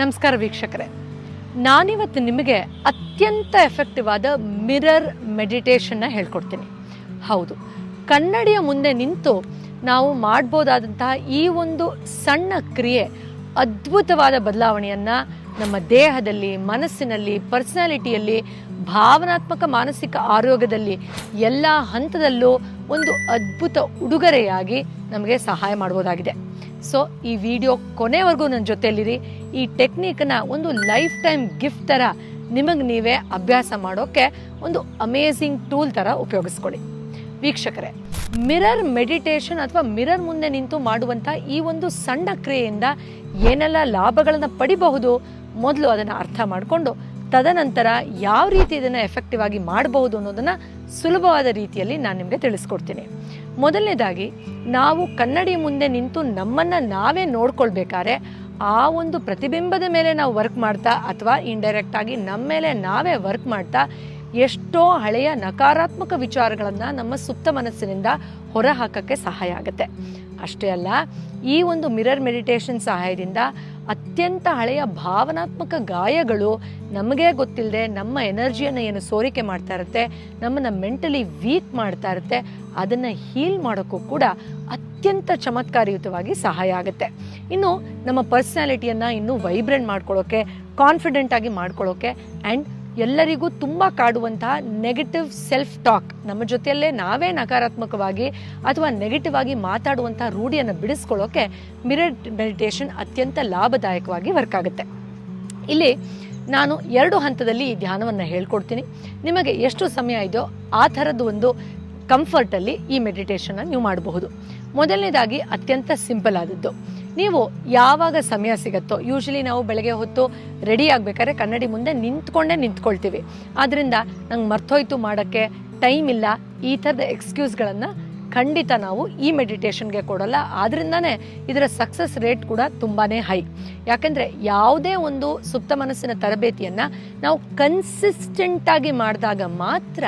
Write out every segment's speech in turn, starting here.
ನಮಸ್ಕಾರ ವೀಕ್ಷಕರೇ. ನಾನಿವತ್ತು ನಿಮಗೆ ಅತ್ಯಂತ ಎಫೆಕ್ಟಿವ್ ಆದ ಮಿರರ್ ಮೆಡಿಟೇಷನ್ನ ಹೇಳ್ಕೊಡ್ತೀನಿ. ಹೌದು, ಕನ್ನಡಿಯ ಮುಂದೆ ನಿಂತು ನಾವು ಮಾಡ್ಬೋದಾದಂತಹ ಈ ಒಂದು ಸಣ್ಣ ಕ್ರಿಯೆ ಅದ್ಭುತವಾದ ಬದಲಾವಣೆಯನ್ನು ನಮ್ಮ ದೇಹದಲ್ಲಿ, ಮನಸ್ಸಿನಲ್ಲಿ ಪರ್ಸನಾಲಿಟಿಯಲ್ಲಿ ಭಾವನಾತ್ಮಕ ಮಾನಸಿಕ ಆರೋಗ್ಯದಲ್ಲಿ, ಎಲ್ಲ ಹಂತದಲ್ಲೂ ಒಂದು ಅದ್ಭುತ ಉಡುಗೊರೆಯಾಗಿ ನಮಗೆ ಸಹಾಯ ಮಾಡ್ಬೋದಾಗಿದೆ. ಸೊ ಈ ವಿಡಿಯೋ ಕೊನೆವರೆಗೂ ನನ್ನ ಜೊತೆಯಲ್ಲಿರಿ. ಈ ಟೆಕ್ನಿಕ್ನ ಒಂದು ಲೈಫ್ ಟೈಮ್ ಗಿಫ್ಟ್ ಥರ ನಿಮಗೆ ನೀವೇ ಅಭ್ಯಾಸ ಮಾಡೋಕ್ಕೆ ಒಂದು ಅಮೇಝಿಂಗ್ ಟೂಲ್ ಥರ ಉಪಯೋಗಿಸ್ಕೊಳ್ಳಿ. ವೀಕ್ಷಕರೇ ಮಿರರ್ ಮೆಡಿಟೇಷನ್ ಅಥವಾ ಮಿರರ್ ಮುಂದೆ ನಿಂತು ಮಾಡುವಂಥ ಈ ಒಂದು ಸಣ್ಣ ಕ್ರಿಯೆಯಿಂದ ಏನೆಲ್ಲ ಲಾಭಗಳನ್ನು ಪಡಿಬಹುದು ಮೊದಲು ಅದನ್ನು ಅರ್ಥ ಮಾಡಿಕೊಂಡು ತದನಂತರ ಯಾವ ರೀತಿ ಇದನ್ನು ಎಫೆಕ್ಟಿವ್ ಆಗಿ ಮಾಡಬಹುದು ಅನ್ನೋದನ್ನು ಸುಲಭವಾದ ರೀತಿಯಲ್ಲಿ ನಾನು ನಿಮಗೆ ತಿಳಿಸ್ಕೊಡ್ತೀನಿ. ಮೊದಲನೇದಾಗಿ, ನಾವು ಕನ್ನಡಿ ಮುಂದೆ ನಿಂತು ನಮ್ಮನ್ನು ನಾವೇ ನೋಡ್ಕೊಳ್ಬೇಕಾದ್ರೆ, ಆ ಒಂದು ಪ್ರತಿಬಿಂಬದ ಮೇಲೆ ನಾವು ವರ್ಕ್ ಮಾಡ್ತಾ ಅಥವಾ ಇಂಡೈರೆಕ್ಟ್ ಆಗಿ ನಮ್ಮ ಮೇಲೆ ನಾವೇ ವರ್ಕ್ ಮಾಡ್ತಾ ಎಷ್ಟೋ ಹಳೆಯ ನಕಾರಾತ್ಮಕ ವಿಚಾರಗಳನ್ನು ನಮ್ಮ ಸುಪ್ತ ಮನಸ್ಸಿನಿಂದ ಹೊರಹಾಕಕ್ಕೆ ಸಹಾಯ ಆಗುತ್ತೆ. ಅಷ್ಟೇ ಅಲ್ಲ, ಈ ಒಂದು ಮಿರರ್ ಮೆಡಿಟೇಷನ್ ಸಹಾಯದಿಂದ ಅತ್ಯಂತ ಹಳೆಯ ಭಾವನಾತ್ಮಕ ಗಾಯಗಳು ನಮಗೆ ಗೊತ್ತಿಲ್ಲದೆ ನಮ್ಮ ಎನರ್ಜಿಯನ್ನು ಏನು ಸೋರಿಕೆ ಮಾಡ್ತಾ ಇರುತ್ತೆ, ನಮ್ಮನ್ನು ಮೆಂಟಲಿ ವೀಕ್ ಮಾಡ್ತಾ ಇರುತ್ತೆ, ಅದನ್ನು ಹೀಲ್ ಮಾಡೋಕ್ಕೂ ಕೂಡ ಅತ್ಯಂತ ಚಮತ್ಕಾರಯುತವಾಗಿ ಸಹಾಯ ಆಗುತ್ತೆ. ಇನ್ನು ನಮ್ಮ ಪರ್ಸ್ನಾಲಿಟಿಯನ್ನು ಇನ್ನೂ ವೈಬ್ರೆಂಟ್ ಮಾಡ್ಕೊಳ್ಳೋಕೆ ಕಾನ್ಫಿಡೆಂಟ್ ಆಗಿ ಮಾಡ್ಕೊಳ್ಳೋಕೆ ಆ್ಯಂಡ್ ಎಲ್ಲರಿಗೂ ತುಂಬ ಕಾಡುವಂತಹ ನೆಗೆಟಿವ್ ಸೆಲ್ಫ್ ಟಾಕ್ ನಮ್ಮ ಜೊತೆಯಲ್ಲೇ ನಾವೇ ನಕಾರಾತ್ಮಕವಾಗಿ ಅಥವಾ ನೆಗೆಟಿವ್ ಆಗಿ ಮಾತಾಡುವಂತಹ ರೂಢಿಯನ್ನು ಬಿಡಿಸ್ಕೊಳ್ಳೋಕೆ ಮಿರರ್ ಮೆಡಿಟೇಷನ್ ಅತ್ಯಂತ ಲಾಭದಾಯಕವಾಗಿ ವರ್ಕ್ ಆಗುತ್ತೆ. ಇಲ್ಲಿ ನಾನು ಎರಡು ಹಂತದಲ್ಲಿ ಈ ಧ್ಯಾನವನ್ನು ಹೇಳ್ಕೊಡ್ತೀನಿ. ನಿಮಗೆ ಎಷ್ಟು ಸಮಯ ಇದೆಯೋ ಆ ಥರದ್ದು ಒಂದು ಕಂಫರ್ಟಲ್ಲಿ ಈ ಮೆಡಿಟೇಷನ್ನ ನೀವು ಮಾಡಬಹುದು. ಮೊದಲನೇದಾಗಿ ಅತ್ಯಂತ ಸಿಂಪಲ್ ಆದದ್ದು. ನೀವು ಯಾವಾಗ ಸಮಯ ಸಿಗುತ್ತೋ ಯೂಶಲಿ ನಾವು ಬೆಳಗ್ಗೆ ಹೊತ್ತು ರೆಡಿ ಆಗಬೇಕಾದ್ರೆ ಕನ್ನಡಿ ಮುಂದೆ ನಿಂತ್ಕೊಂಡೇ ನಿಂತ್ಕೊಳ್ತೀವಿ. ಆದ್ದರಿಂದ ನಂಗೆ ಮರ್ತೋಯ್ತು ಮಾಡೋಕ್ಕೆ ಟೈಮ್ ಇಲ್ಲ. ಈ ಥರದ ಎಕ್ಸ್ಕ್ಯೂಸ್ಗಳನ್ನು ಖಂಡಿತ ನಾವು ಈ ಮೆಡಿಟೇಷನ್ಗೆ ಕೊಡೋಲ್ಲ. ಆದ್ರಿಂದನೇ ಇದರ ಸಕ್ಸಸ್ ರೇಟ್ ಕೂಡ ತುಂಬಾ ಹೈ ಯಾಕಂದರೆ ಯಾವುದೇ ಒಂದು ಸುಪ್ತ ಮನಸ್ಸಿನ ತರಬೇತಿಯನ್ನು ನಾವು ಕನ್ಸಿಸ್ಟೆಂಟಾಗಿ ಮಾಡಿದಾಗ ಮಾತ್ರ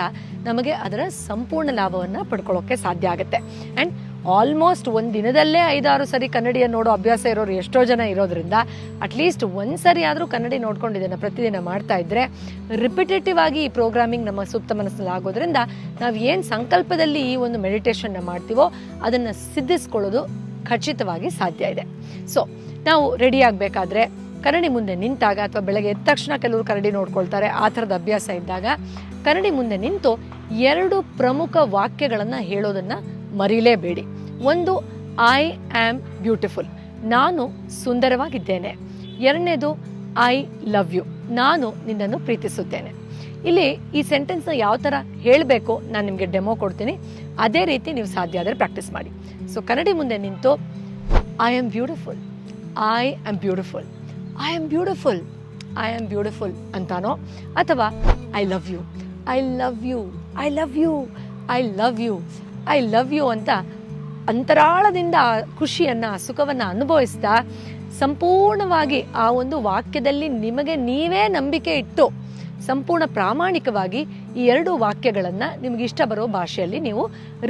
ನಮಗೆ ಅದರ ಸಂಪೂರ್ಣ ಲಾಭವನ್ನು ಪಡ್ಕೊಳ್ಳೋಕ್ಕೆ ಸಾಧ್ಯ ಆಗುತ್ತೆ. ಆ್ಯಂಡ್ ಆಲ್ಮೋಸ್ಟ್ ಒಂದು ದಿನದಲ್ಲೇ ಐದಾರು ಸರಿ ಕನ್ನಡಿಯನ್ನು ನೋಡೋ ಅಭ್ಯಾಸ ಇರೋರು ಎಷ್ಟೋ ಜನ ಇರೋದ್ರಿಂದ ಅಟ್ಲೀಸ್ಟ್ ಒಂದು ಸರಿ ಆದರೂ ಕನ್ನಡಿ ನೋಡ್ಕೊಂಡಿದ್ದೇನೆ ಪ್ರತಿದಿನ ಮಾಡ್ತಾ ಇದ್ದರೆ ರಿಪಿಟೇಟಿವ್ ಆಗಿ ಈ ಪ್ರೋಗ್ರಾಮಿಂಗ್ ನಮ್ಮ ಸುಪ್ತ ಮನಸ್ಸಿನಲ್ಲಿ ಆಗೋದ್ರಿಂದ ನಾವು ಏನು ಸಂಕಲ್ಪದಲ್ಲಿ ಈ ಒಂದು ಮೆಡಿಟೇಷನ್ನ ಮಾಡ್ತೀವೋ ಅದನ್ನು ಸಿದ್ಧಿಸ್ಕೊಳ್ಳೋದು ಖಚಿತವಾಗಿ ಸಾಧ್ಯ ಇದೆ. ಸೊ ನಾವು ರೆಡಿ ಆಗಬೇಕಾದ್ರೆ ಕನ್ನಡಿ ಮುಂದೆ ನಿಂತಾಗ ಅಥವಾ ಬೆಳಗ್ಗೆ ಎದ್ದ ತಕ್ಷಣ ಕೆಲವರು ಕನ್ನಡಿ ನೋಡ್ಕೊಳ್ತಾರೆ, ಆ ಥರದ ಅಭ್ಯಾಸ ಇದ್ದಾಗ ಕನ್ನಡಿ ಮುಂದೆ ನಿಂತು ಎರಡು ಪ್ರಮುಖ ವಾಕ್ಯಗಳನ್ನು ಹೇಳೋದನ್ನು ಮರೀಲೇಬೇಡಿ. ಒಂದು ಐ ಆಮ್ ಬ್ಯೂಟಿಫುಲ್ ನಾನು ಸುಂದರವಾಗಿದ್ದೇನೆ. ಎರಡನೇದು ಐ ಲವ್ ಯು ನಾನು ನಿನ್ನನ್ನು ಪ್ರೀತಿಸುತ್ತೇನೆ. ಇಲ್ಲಿ ಈ ಸೆಂಟೆನ್ಸ್ನ ಯಾವ ಥರ ಹೇಳಬೇಕು ನಾನು ನಿಮಗೆ ಡೆಮೋ ಕೊಡ್ತೀನಿ. ಅದೇ ರೀತಿ ನೀವು ಸಾಧ್ಯ ಆದರೆ ಪ್ರಾಕ್ಟೀಸ್ ಮಾಡಿ. ಸೊ ಕನ್ನಡಿ ಮುಂದೆ ನಿಂತು I am beautiful I am beautiful I am beautiful I am beautiful ಅಂತಾನೋ? ಅಥವಾ I love you I love you I love you I love you I love you ಅಂತ ಅಂತರಾಳದಿಂದ ಆ ಖುಷಿಯನ್ನು, ಆ ಸುಖವನ್ನು ಅನುಭವಿಸ್ತಾ ಸಂಪೂರ್ಣವಾಗಿ ಆ ಒಂದು ವಾಕ್ಯದಲ್ಲಿ ನಿಮಗೆ ನೀವೇ ನಂಬಿಕೆ ಇಟ್ಟು ಸಂಪೂರ್ಣ ಪ್ರಾಮಾಣಿಕವಾಗಿ ಈ ಎರಡು ವಾಕ್ಯಗಳನ್ನು ನಿಮಗೆ ಇಷ್ಟ ಬರೋ ಭಾಷೆಯಲ್ಲಿ ನೀವು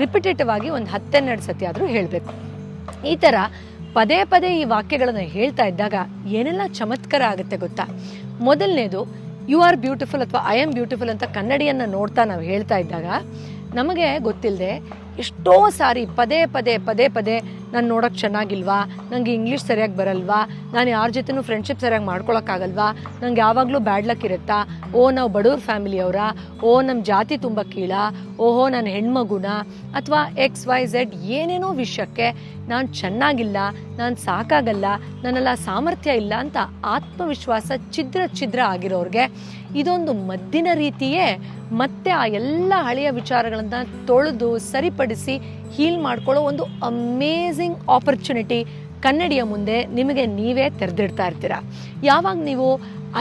ರಿಪಿಟೇಟಿವ್ ಆಗಿ ಒಂದು ಹತ್ತೆರಡು ಸತಿ ಆದರೂ ಹೇಳಬೇಕು. ಈ ಥರ ಪದೇ ಪದೇ ಈ ವಾಕ್ಯಗಳನ್ನು ಹೇಳ್ತಾ ಇದ್ದಾಗ ಏನೆಲ್ಲ ಚಮತ್ಕಾರ ಆಗುತ್ತೆ ಗೊತ್ತಾ? ಮೊದಲನೇದು ಯು ಆರ್ ಬ್ಯೂಟಿಫುಲ್ ಅಥವಾ ಐ ಆಮ್ ಬ್ಯೂಟಿಫುಲ್ ಅಂತ ಕನ್ನಡಿಯನ್ನು ನೋಡ್ತಾ ನಾವು ಹೇಳ್ತಾ ಇದ್ದಾಗ ನಮಗೆ ಗೊತ್ತಿಲ್ಲದೆ ಎಷ್ಟೋ ಸಾರಿ ಪದೇ ಪದೇ ಪದೇ ಪದೇ ನಾನು ನೋಡೋಕ್ಕೆ ಚೆನ್ನಾಗಿಲ್ವಾ? ನನಗೆ ಇಂಗ್ಲೀಷ್ ಸರಿಯಾಗಿ ಬರಲ್ವಾ? ನಾನು ಯಾರ ಜೊತೆನೂ ಫ್ರೆಂಡ್ಶಿಪ್ ಸರಿಯಾಗಿ ಮಾಡ್ಕೊಳಕ್ಕಾಗಲ್ವಾ? ನಂಗೆ ಯಾವಾಗಲೂ ಬ್ಯಾಡ್ ಲಕ್ ಇರುತ್ತಾ? ಓ, ನಾವು ಬಡವ್ರ ಫ್ಯಾಮಿಲಿಯವರ ಓ ನಮ್ಮ ಜಾತಿ ತುಂಬ ಕೀಳ? ಓಹೋ, ನಾನು ಹೆಣ್ಮಗುನ? ಅಥವಾ ಎಕ್ಸ್ ವೈ ಝೆಡ್ ಏನೇನೋ ವಿಷಯಕ್ಕೆ ನಾನು ಚೆನ್ನಾಗಿಲ್ಲ, ನಾನು ಸಾಕಾಗಲ್ಲ, ನನ್ನೆಲ್ಲ ಸಾಮರ್ಥ್ಯ ಇಲ್ಲ ಅಂತ ಆತ್ಮವಿಶ್ವಾಸ ಛಿದ್ರ ಛಿದ್ರ ಆಗಿರೋರಿಗೆ ಇದೊಂದು ಮದ್ದಿನ ರೀತಿಯೇ ಮತ್ತೆ ಆ ಎಲ್ಲ ಹಳೆಯ ವಿಚಾರಗಳನ್ನು ತೊಳೆದು ಸರಿಪಡಿಸಿ ಹೀಲ್ ಮಾಡ್ಕೊಳ್ಳೋ ಒಂದು ಅಮೇಝಿಂಗ್ ಆಪರ್ಚುನಿಟಿ ಕನ್ನಡಿಯ ಮುಂದೆ ನಿಮಗೆ ನೀವೇ ತೆರೆದಿಡ್ತಾ ಇರ್ತೀರ. ಯಾವಾಗ ನೀವು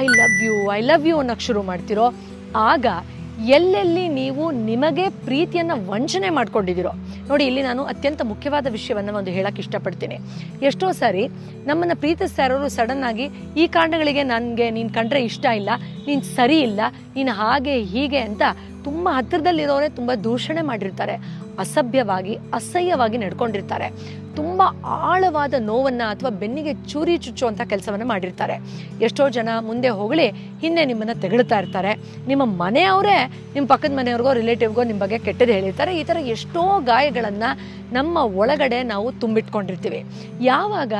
I love you, I love you ಅನ್ನೋಕ್ಕೆ ಶುರು ಮಾಡ್ತೀರೋ, ಆಗ ಎಲ್ಲೆಲ್ಲಿ ನೀವು ನಿಮಗೆ ಪ್ರೀತಿಯನ್ನು ವಂಚನೆ ಮಾಡ್ಕೊಂಡಿದ್ದೀರೋ. ನೋಡಿ, ಇಲ್ಲಿ ನಾನು ಅತ್ಯಂತ ಮುಖ್ಯವಾದ ವಿಷಯವನ್ನು ಒಂದು ಹೇಳಕ್ಕೆ ಇಷ್ಟಪಡ್ತೀನಿ. ಎಷ್ಟೋ ಸಾರಿ ನಮ್ಮನ್ನು ಪ್ರೀತಿಸ್ತಾ ಇರೋರು ಸಡನ್ ಆಗಿ, ಈ ಕಾರಣಗಳಿಗೆ ನನಗೆ ನೀನು ಕಂಡ್ರೆ ಇಷ್ಟ ಇಲ್ಲ, ನೀನು ಸರಿ ಇಲ್ಲ, ನೀನು ಹಾಗೆ ಹೀಗೆ ಅಂತ ತುಂಬ ಹತ್ತಿರದಲ್ಲಿರೋರೇ ತುಂಬ ದೂಷಣೆ ಮಾಡಿರ್ತಾರೆ, ಅಸಭ್ಯವಾಗಿ, ಅಸಹ್ಯವಾಗಿ ನಡ್ಕೊಂಡಿರ್ತಾರೆ. ತುಂಬ ಆಳವಾದ ನೋವನ್ನು ಅಥವಾ ಬೆನ್ನಿಗೆ ಚೂರಿ ಚುಚ್ಚುವಂಥ ಕೆಲಸವನ್ನು ಮಾಡಿರ್ತಾರೆ. ಎಷ್ಟೋ ಜನ ಮುಂದೆ ಹೋಗಲಿ, ಹಿಂದೆ ನಿಮ್ಮನ್ನು ತೆಗಳ್ತಾ ಇರ್ತಾರೆ. ನಿಮ್ಮ ಮನೆಯವರೇ, ನಿಮ್ಮ ಪಕ್ಕದ ಮನೆಯವ್ರಿಗೋ, ರಿಲೇಟಿವ್ಗೋ ನಿಮ್ಮ ಬಗ್ಗೆ ಕೆಟ್ಟದ್ದು ಹೇಳಿರ್ತಾರೆ. ಈ ಥರ ಎಷ್ಟೋ ಗಾಯಗಳನ್ನು ನಮ್ಮ ಒಳಗಡೆ ನಾವು ತುಂಬಿಟ್ಕೊಂಡಿರ್ತೀವಿ. ಯಾವಾಗ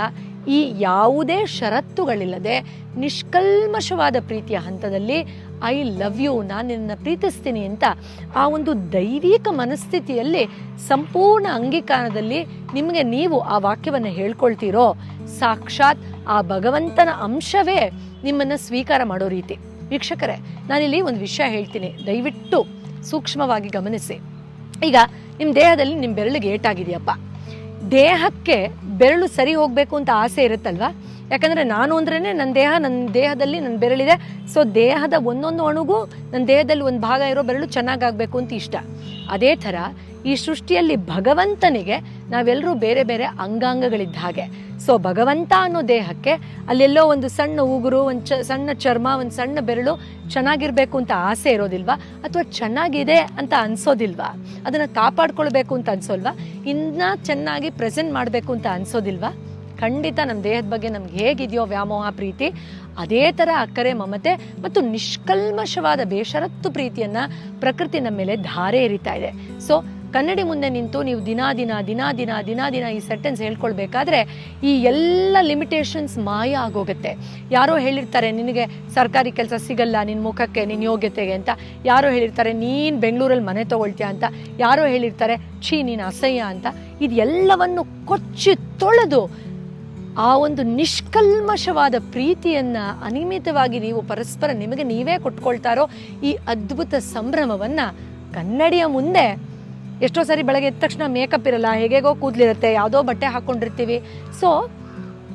ಈ ಯಾವುದೇ ಷರತ್ತುಗಳಿಲ್ಲದೆ ನಿಷ್ಕಲ್ಮಶವಾದ ಪ್ರೀತಿಯ ಹಂತದಲ್ಲಿ ಐ ಲವ್ ಯು ನಾನು ನಿನ್ನ ಪ್ರೀತಿಸ್ತೀನಿ ಅಂತ ಆ ಒಂದು ದೈವಿಕ ಮನಸ್ಥಿತಿಯಲ್ಲಿ ಸಂಪೂರ್ಣ ಅಂಗೀಕಾರದಲ್ಲಿ ನಿಮಗೆ ನೀವು ಆ ವಾಕ್ಯವನ್ನು ಹೇಳ್ಕೊಳ್ತೀರೋ, ಸಾಕ್ಷಾತ್ ಆ ಭಗವಂತನ ಅಂಶವೇ ನಿಮ್ಮನ್ನು ಸ್ವೀಕಾರ ಮಾಡೋ ರೀತಿ. ವೀಕ್ಷಕರೇ, ನಾನಿಲ್ಲಿ ಒಂದು ವಿಷಯ ಹೇಳ್ತೀನಿ. ದಯವಿಟ್ಟು ಸೂಕ್ಷ್ಮವಾಗಿ ಗಮನಿಸಿ. ಈಗ ನಿಮ್ಮ ದೇಹದಲ್ಲಿ ನಿಮ್ಮ ಬೆರಳಿಗೆ ಏಟಾಗಿದೆಯಪ್ಪ. ದೇಹಕ್ಕೆ ಬೆರಳು ಸರಿ ಹೋಗಬೇಕು ಅಂತ ಆಸೆ ಇರುತ್ತಲ್ವಾ? ಯಾಕಂದರೆ ನಾನು ಅಂದ್ರೇ ನನ್ನ ದೇಹ ನನ್ನ ದೇಹದಲ್ಲಿ ನನ್ನ ಬೆರಳಿದೆ. ಸೊ ದೇಹದ ಒಂದೊಂದು ಅಣುಗೂ ನನ್ನ ದೇಹದಲ್ಲಿ ಒಂದು ಭಾಗ ಇರೋ ಬೆರಳು ಚೆನ್ನಾಗಾಗಬೇಕು ಅಂತ ಇಷ್ಟ. ಅದೇ ಥರ ಈ ಸೃಷ್ಟಿಯಲ್ಲಿ ಭಗವಂತನಿಗೆ ನಾವೆಲ್ಲರೂ ಬೇರೆ ಬೇರೆ ಅಂಗಾಂಗಗಳಿದ್ದ ಹಾಗೆ. ಸೊ ಭಗವಂತ ಅನ್ನೋ ದೇಹಕ್ಕೆ ಅಲ್ಲೆಲ್ಲೋ ಒಂದು ಸಣ್ಣ ಉಗುರು, ಒಂದು ಚ, ಸಣ್ಣ ಚರ್ಮ, ಒಂದು ಸಣ್ಣ ಬೆರಳು ಚೆನ್ನಾಗಿರಬೇಕು ಅಂತ ಆಸೆ ಇರೋದಿಲ್ವಾ? ಅಥವಾ ಚೆನ್ನಾಗಿದೆ ಅಂತ ಅನ್ಸೋದಿಲ್ವಾ? ಅದನ್ನು ಕಾಪಾಡ್ಕೊಳ್ಬೇಕು ಅಂತ ಅನ್ಸೋಲ್ವಾ? ಇನ್ನ ಚೆನ್ನಾಗಿ ಪ್ರೆಸೆಂಟ್ ಮಾಡಬೇಕು ಅಂತ ಅನ್ಸೋದಿಲ್ವಾ? ಖಂಡಿತ ನಮ್ಮ ದೇಹದ ಬಗ್ಗೆ ನಮ್ಗೆ ಹೇಗಿದೆಯೋ ವ್ಯಾಮೋಹ, ಪ್ರೀತಿ, ಅದೇ ಥರ ಅಕ್ಕರೆ, ಮಮತೆ ಮತ್ತು ನಿಷ್ಕಲ್ಮಶವಾದ ಬೇಷರತ್ತು ಪ್ರೀತಿಯನ್ನು ಪ್ರಕೃತಿ ನಮ್ಮ ಮೇಲೆ ಧಾರೆ ಎರಿತಾ ಇದೆ. ಸೊ ಕನ್ನಡಿ ಮುಂದೆ ನಿಂತು ನೀವು ದಿನ ದಿನ, ದಿನಾ, ದಿನ ದಿನ ದಿನ ಈ ಸೆಂಟೆನ್ಸ್ ಹೇಳ್ಕೊಳ್ಬೇಕಾದ್ರೆ ಈ ಎಲ್ಲ ಲಿಮಿಟೇಷನ್ಸ್ ಮಾಯ ಆಗೋಗುತ್ತೆ. ಯಾರೋ ಹೇಳಿರ್ತಾರೆ, ನಿನಗೆ ಸರ್ಕಾರಿ ಕೆಲಸ ಸಿಗಲ್ಲ ನಿನ್ನ ಮುಖಕ್ಕೆ ನಿನ್ನ ಯೋಗ್ಯತೆಗೆ ಅಂತ. ಯಾರೋ ಹೇಳಿರ್ತಾರೆ, ನೀನು ಬೆಂಗಳೂರಲ್ಲಿ ಮನೆ ತಗೊಳ್ತೀಯ ಅಂತ. ಯಾರೋ ಹೇಳಿರ್ತಾರೆ, ಛೀ, ನೀನು ಅಸಹ್ಯ ಅಂತ. ಇದೆಲ್ಲವನ್ನು ಕೊಚ್ಚಿ ತೊಳೆದು ಆ ಒಂದು ನಿಷ್ಕಲ್ಮಶವಾದ ಪ್ರೀತಿಯನ್ನ ಅನಿಯಮಿತವಾಗಿ ನೀವು ಪರಸ್ಪರ ನಿಮಗೆ ನೀವೇ ಕೊಟ್ಕೊಳ್ತಾರೋ ಈ ಅದ್ಭುತ ಸಂಭ್ರಮವನ್ನ ಕನ್ನಡಿಯ ಮುಂದೆ ಎಷ್ಟೋ ಸರಿ ಬೆಳಗ್ಗೆ ಎದ್ದ ತಕ್ಷಣ ಮೇಕಪ್ ಇರಲ್ಲ, ಹೇಗೇಗೋ ಕೂದಲಿರುತ್ತೆ, ಯಾವುದೋ ಬಟ್ಟೆ ಹಾಕೊಂಡಿರ್ತೀವಿ. ಸೊ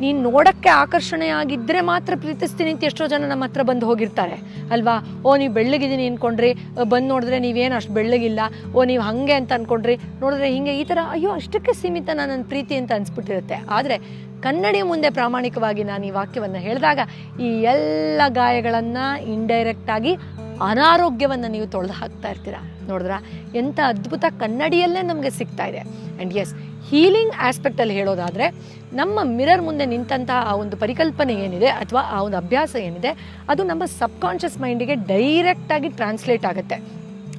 ನೀನು ನೋಡಕ್ಕೆ ಆಕರ್ಷಣೆಯಾಗಿದ್ದರೆ ಮಾತ್ರ ಪ್ರೀತಿಸ್ತೀನಿ ಅಂತ ಎಷ್ಟೋ ಜನ ನಮ್ಮ ಹತ್ರ ಬಂದು ಹೋಗಿರ್ತಾರೆ. ಅಲ್ವಾ? ಓ, ನೀವು ಬೆಳ್ಳಗಿದ್ದೀನಿ ಅಂದ್ಕೊಂಡ್ರಿ ಬಂದು ನೋಡಿದ್ರೆ ನೀವೇನು ಅಷ್ಟು ಬೆಳ್ಳಗಿಲ್ಲ. ಓ, ನೀವು ಹಾಗೆ ಅಂತ ಅಂದ್ಕೊಂಡ್ರಿ ನೋಡಿದ್ರೆ ಹಿಂಗೆ ಈ ಥರ, ಅಯ್ಯೋ, ಅಷ್ಟಕ್ಕೆ ಸೀಮಿತ ನನ್ನ ಪ್ರೀತಿ ಅಂತ ಅನ್ಸ್ಬಿಟ್ಟಿರುತ್ತೆ. ಆದರೆ ಕನ್ನಡಿ ಮುಂದೆ ಪ್ರಾಮಾಣಿಕವಾಗಿ ನಾನು ಈ ವಾಕ್ಯವನ್ನು ಹೇಳಿದಾಗ ಈ ಎಲ್ಲ ಗಾಯಗಳನ್ನು ಇಂಡೈರೆಕ್ಟಾಗಿ ಅನಾರೋಗ್ಯವನ್ನು ನೀವು ತೊಳೆದು ಹಾಕ್ತಾ ಇರ್ತೀರಾ? ನೋಡಿದ್ರ? ಎಂಥ ಅದ್ಭುತ ಕನ್ನಡಿಯಲ್ಲೇ ನಮಗೆ ಸಿಗ್ತಾ ಇದೆ. ಆ್ಯಂಡ್ ಎಸ್ ಹೀಲಿಂಗ್ ಆಸ್ಪೆಕ್ಟಲ್ಲಿ ಹೇಳೋದಾದರೆ, ನಮ್ಮ ಮಿರರ್ ಮುಂದೆ ನಿಂತಹ ಆ ಒಂದು ಪರಿಕಲ್ಪನೆ ಏನಿದೆ ಅಥವಾ ಆ ಒಂದು ಅಭ್ಯಾಸ ಏನಿದೆ, ಅದು ನಮ್ಮ ಸಬ್ಕಾನ್ಷಿಯಸ್ ಮೈಂಡಿಗೆ ಡೈರೆಕ್ಟಾಗಿ ಟ್ರಾನ್ಸ್ಲೇಟ್ ಆಗುತ್ತೆ.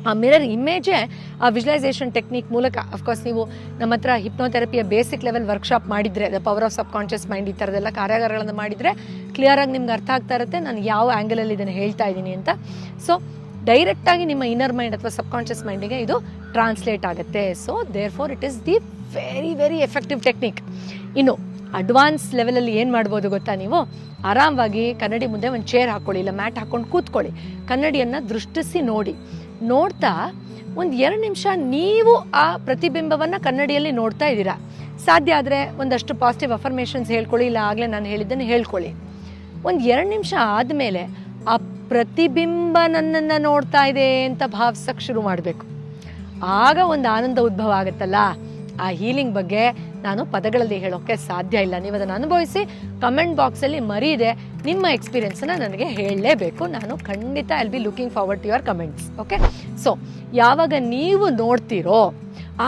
ಆ ಮಿರರ್ ಇಮೇಜೇ ಆ ವಿಜುಲೈಸೇಷನ್ ಟೆಕ್ನಿಕ್ ಮೂಲಕ ಅಫ್ಕೋರ್ಸ್ ನೀವು ನಮ್ಮ ಹತ್ರ ಹಿಪ್ನೋಥೆರಪಿಯ ಬೇಸಿಕ್ ಲೆವೆಲ್ ವರ್ಕ್ಶಾಪ್ ಮಾಡಿದರೆ the power of subconscious mind ಈ ಥರದೆಲ್ಲ ಕಾರ್ಯಾಗಾರಗಳನ್ನು ಮಾಡಿದರೆ ಕ್ಲಿಯರಾಗಿ ನಿಮ್ಗೆ ಅರ್ಥ ಆಗ್ತಾ ಇರುತ್ತೆ, ನಾನು ಯಾವ ಆ್ಯಂಗಲಲ್ಲಿ ಇದನ್ನು ಹೇಳ್ತಾ ಇದ್ದೀನಿ ಅಂತ. ಸೊ ಡೈರೆಕ್ಟಾಗಿ ನಿಮ್ಮ ಇನ್ನರ್ ಮೈಂಡ್ ಅಥವಾ ಸಬ್ಕಾನ್ಷಿಯಸ್ ಮೈಂಡಿಗೆ ಇದು ಟ್ರಾನ್ಸ್ಲೇಟ್ ಆಗುತ್ತೆ. So therefore it is the very very effective technique ಇನ್ನು ಅಡ್ವಾನ್ಸ್ ಲೆವೆಲಲ್ಲಿ ಏನು ಮಾಡ್ಬೋದು ಗೊತ್ತಾ ನೀವು? ಆರಾಮವಾಗಿ ಕನ್ನಡಿ ಮುಂದೆ ಒಂದು ಚೇರ್ ಹಾಕ್ಕೊಳ್ಳಿ ಇಲ್ಲ ಮ್ಯಾಟ್ ಹಾಕ್ಕೊಂಡು ಕೂತ್ಕೊಳ್ಳಿ. ಕನ್ನಡಿಯನ್ನು ದೃಷ್ಟಿಸಿ ನೋಡಿ. ನೋಡ್ತಾ ಒಂದು ಎರಡು ನಿಮಿಷ ನೀವು ಆ ಪ್ರತಿಬಿಂಬವನ್ನು ಕನ್ನಡಿಯಲ್ಲಿ ನೋಡ್ತಾ ಇದ್ದೀರಾ. ಸಾಧ್ಯ ಆದರೆ ಒಂದಷ್ಟು ಪಾಸಿಟಿವ್ ಅಫರ್ಮೇಷನ್ಸ್ ಹೇಳ್ಕೊಳ್ಳಿ, ಇಲ್ಲ ಆಗಲೇ ನಾನು ಹೇಳಿದ್ದನ್ನು ಹೇಳ್ಕೊಳ್ಳಿ. ಒಂದು ಎರಡು ನಿಮಿಷ ಆದಮೇಲೆ ಆ ಪ್ರತಿಬಿಂಬ ನನ್ನನ್ನು ನೋಡ್ತಾ ಇದೆ ಅಂತ ಭಾವಿಸಕ್ಕೆ ಶುರು ಮಾಡಬೇಕು. ಆಗ ಒಂದು ಆನಂದ ಉದ್ಭವ ಆಗುತ್ತಲ್ಲ? ಆ ಹೀಲಿಂಗ್ ಬಗ್ಗೆ ನಾನು ಪದಗಳಲ್ಲಿ ಹೇಳೋಕ್ಕೆ ಸಾಧ್ಯ ಇಲ್ಲ. ನೀವು ಅದನ್ನು ಅನುಭವಿಸಿ ಕಮೆಂಟ್ ಬಾಕ್ಸಲ್ಲಿ ಮರೀದೆ ನಿಮ್ಮ ಎಕ್ಸ್ಪೀರಿಯೆನ್ಸನ್ನು ನನಗೆ ಹೇಳಲೇಬೇಕು. ನಾನು ಖಂಡಿತ I'll be looking forward to your comments okay so ಯಾವಾಗ ನೀವು ನೋಡ್ತೀರೋ,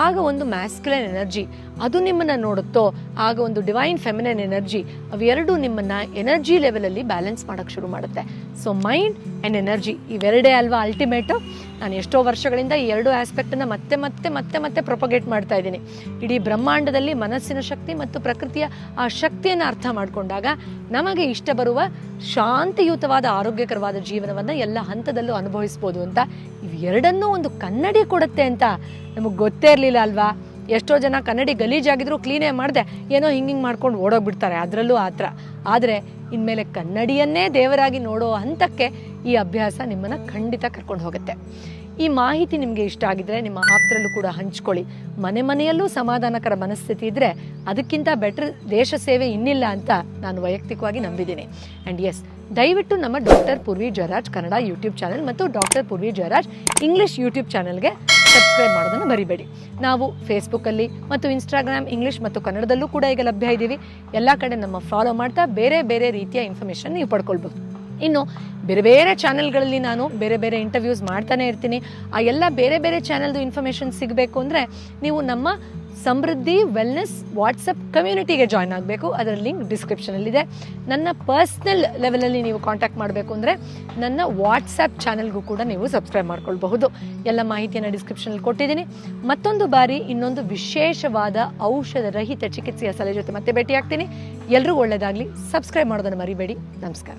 ಆಗ ಒಂದು ಮ್ಯಾಸ್ಕ್ಯುಲನ್ ಎನರ್ಜಿ ಅದು ನಿಮ್ಮನ್ನು ನೋಡುತ್ತೋ, ಆಗ ಒಂದು ಡಿವೈನ್ ಫೆಮಿನನ್ ಎನರ್ಜಿ ಅವೆರಡೂ ನಿಮ್ಮನ್ನು ಎನರ್ಜಿ ಲೆವೆಲಲ್ಲಿ ಬ್ಯಾಲೆನ್ಸ್ ಮಾಡೋಕ್ಕೆ ಶುರು ಮಾಡುತ್ತೆ. ಸೊ ಮೈಂಡ್ ಅಂಡ್ ಎನರ್ಜಿ ಇವೆರಡೇ ಅಲ್ವಾ ಅಲ್ಟಿಮೇಟು ನಾನು ಎಷ್ಟೋ ವರ್ಷಗಳಿಂದ ಈ ಎರಡು ಆಸ್ಪೆಕ್ಟನ್ನು ಮತ್ತೆ ಮತ್ತೆ ಮತ್ತೆ ಮತ್ತೆ ಪ್ರೊಪಗೇಟ್ ಮಾಡ್ತಾ ಇದ್ದೀನಿ. ಇಡೀ ಬ್ರಹ್ಮಾಂಡದಲ್ಲಿ ಮನಸ್ಸಿನ ಶಕ್ತಿ ಮತ್ತು ಪ್ರಕೃತಿಯ ಆ ಶಕ್ತಿಯನ್ನು ಅರ್ಥ ಮಾಡಿಕೊಂಡಾಗ ನಮಗೆ ಇಷ್ಟ ಬರುವ ಶಾಂತಿಯುತವಾದ ಆರೋಗ್ಯಕರವಾದ ಜೀವನವನ್ನು ಎಲ್ಲ ಹಂತದಲ್ಲೂ ಅನುಭವಿಸ್ಬೋದು ಅಂತ ಇವೆರಡನ್ನೂ ಒಂದು ಕನ್ನಡಿ ಕೊಡುತ್ತೆ ಅಂತ ನಮಗೆ ಗೊತ್ತೇ ಇರಲಿಲ್ಲ ಅಲ್ವಾ? ಎಷ್ಟೋ ಜನ ಕನ್ನಡಿ ಗಲೀಜಾಗಿದ್ರು ಕ್ಲೀನೇ ಮಾಡಿದೆ. ಏನೋ ಹಿಂಗೆ ಹಿಂಗೆ ಮಾಡ್ಕೊಂಡು ಓಡೋಗ್ಬಿಡ್ತಾರೆ. ಅದರಲ್ಲೂ ಆ ಥರ ಆದರೆ ಇನ್ಮೇಲೆ ಕನ್ನಡಿಯನ್ನೇ ದೇವರಾಗಿ ನೋಡೋ ಹಂತಕ್ಕೆ ಈ ಅಭ್ಯಾಸ ನಿಮ್ಮನ್ನು ಖಂಡಿತ ಕರ್ಕೊಂಡು ಹೋಗುತ್ತೆ. ಈ ಮಾಹಿತಿ ನಿಮಗೆ ಇಷ್ಟ ಆಗಿದ್ರೆ ನಿಮ್ಮ ಆಪ್ತರಲ್ಲೂ ಕೂಡ ಹಂಚ್ಕೊಳ್ಳಿ. ಮನೆ ಮನೆಯಲ್ಲೂ ಸಮಾಧಾನಕರ ಮನಸ್ಥಿತಿ ಇದ್ದರೆ ಅದಕ್ಕಿಂತ ಬೆಟರ್ ದೇಶ ಸೇವೆ ಇನ್ನಿಲ್ಲ ಅಂತ ನಾನು ವೈಯಕ್ತಿಕವಾಗಿ ನಂಬಿದ್ದೀನಿ. ಆ್ಯಂಡ್ ಎಸ್ ದಯವಿಟ್ಟು ನಮ್ಮ doctor Purvi Jayaraj Kannada YouTube channel ಮತ್ತು doctor Purvi Jayaraj English YouTube ಚಾನಲ್ಗೆ ಸಬ್ಸ್ಕ್ರೈಬ್ ಮಾಡೋದನ್ನು ಮರಿಬೇಡಿ. ನಾವು ಫೇಸ್ಬುಕ್ಕಲ್ಲಿ ಮತ್ತು ಇನ್ಸ್ಟಾಗ್ರಾಮ್ ಇಂಗ್ಲೀಷ್ ಮತ್ತು ಕನ್ನಡದಲ್ಲೂ ಕೂಡ ಈಗ ಲಭ್ಯ ಇದ್ದೀವಿ. ಎಲ್ಲ ಕಡೆ ನಮ್ಮ ಫಾಲೋ ಮಾಡ್ತಾ ಬೇರೆ ಬೇರೆ ರೀತಿಯ ಇನ್ಫಾರ್ಮೇಷನ್ ನೀವು ಪಡ್ಕೊಳ್ಬೋದು ಇನ್ನು ಬೇರೆ ಬೇರೆ ಚಾನೆಲ್ಗಳಲ್ಲಿ ನಾನು ಬೇರೆ ಬೇರೆ ಇಂಟರ್ವ್ಯೂಸ್ ಮಾಡ್ತಾನೆ ಇರ್ತೀನಿ. ಆ ಎಲ್ಲ ಬೇರೆ ಬೇರೆ ಚಾನೆಲ್ದು ಇನ್ಫಾರ್ಮೇಷನ್ ಸಿಗಬೇಕು ಅಂದರೆ ನೀವು ನಮ್ಮ ಸಮೃದ್ಧಿ ವೆಲ್ನೆಸ್ ವಾಟ್ಸಪ್ ಕಮ್ಯುನಿಟಿಗೆ ಜಾಯ್ನ್ ಆಗಬೇಕು. ಅದರ ಲಿಂಕ್ ಡಿಸ್ಕ್ರಿಪ್ಷನಲ್ಲಿದೆ. ನನ್ನ ಪರ್ಸ್ನಲ್ ಲೆವೆಲಲ್ಲಿ ನೀವು ಕಾಂಟ್ಯಾಕ್ಟ್ ಮಾಡಬೇಕು ಅಂದರೆ ನನ್ನ ವಾಟ್ಸಪ್ ಚಾನಲ್ಗೂ ಕೂಡ ನೀವು ಸಬ್ಸ್ಕ್ರೈಬ್ ಮಾಡ್ಕೊಳ್ಬಹುದು. ಎಲ್ಲ ಮಾಹಿತಿಯನ್ನು ಡಿಸ್ಕ್ರಿಪ್ಷನಲ್ಲಿ ಕೊಟ್ಟಿದ್ದೀನಿ. ಮತ್ತೊಂದು ಬಾರಿ ಇನ್ನೊಂದು ವಿಶೇಷವಾದ ಔಷಧ ರಹಿತ ಚಿಕಿತ್ಸೆಯ ಸಲಹೆ ಜೊತೆ ಮತ್ತೆ ಭೇಟಿಯಾಗ್ತೀನಿ. ಎಲ್ಲರೂ ಒಳ್ಳೆಯದಾಗಲಿ ಸಬ್ಸ್ಕ್ರೈಬ್ ಮಾಡೋದನ್ನು ಮರಿಬೇಡಿ. ನಮಸ್ಕಾರ.